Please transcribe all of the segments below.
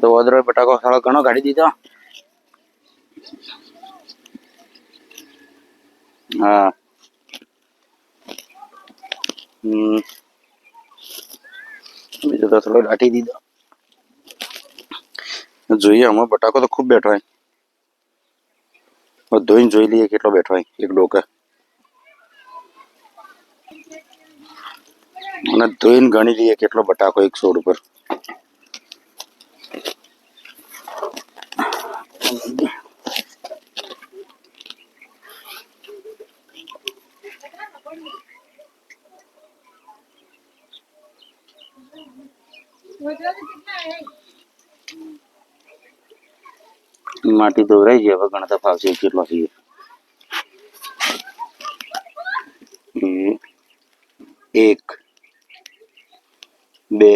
તો ઓદરો બટાકો સાળો ઘણો કાઢી દીધો હા હમ બીજો તો થોડો દાટી દીધો જોઈએ હમણાં બટાકો તો ખૂબ બેઠો હોય હવે ધોઈને જોઈ લઈએ કેટલો બેઠો હોય એક ડોકે અને ધોઈને ગણી લઈએ કેટલો બટાકો એક છોડ ઉપર માટી દોરાઈ ગઈ હવે ગણતા ફાવશે કેટલો છે એ. એક બે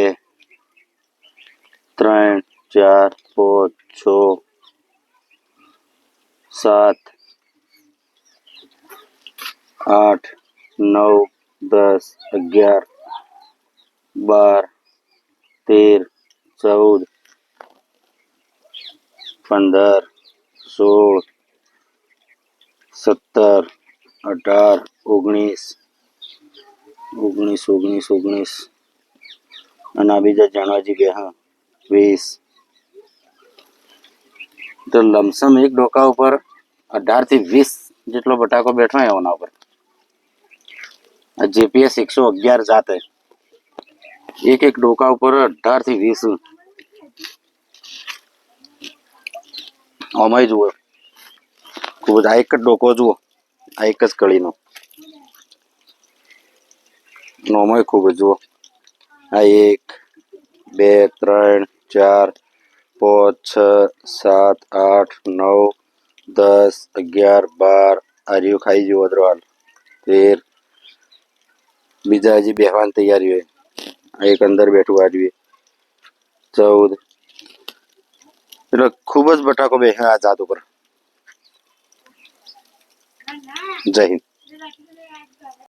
ત્રણ ચાર પાંચ છ સાત આઠ નવ દસ અગિયાર બાર તેર ચૌદ પંદર સોળ સત્તર અઢાર ઓગણીસ ઓગણીસ ઓગણીસ ઓગણીસ અને આ બીજા જાણવાજી ગયા હા વીસ તો લમસમ એક ડોકા ઉપર અઢાર થી વીસ જેટલો બટાકો બેઠો હોય એના ઉપર આ જેપીએસ એકસો અગિયાર જાતે એક એક ડોકા ઉપર અઢાર થી વીસ આમાંય જુઓ ખૂબ જ આ એક જ ડોકો જુઓ આ એક જ કળીનો નોમય ખૂબ જ જુઓ આ એક બે ત્રણ ચાર પાંચ છ સાત આઠ નવ દસ અગિયાર બાર આર્યું ખાઈ જુઓ અદ્રવાલ તેર બીજા હજી બેહવાની તૈયારી હોય આ એક અંદર બેઠું આર્યું ચૌદ એટલે ખૂબ જ બટાકો બેસે આ જાત ઉપર જય હિન્દ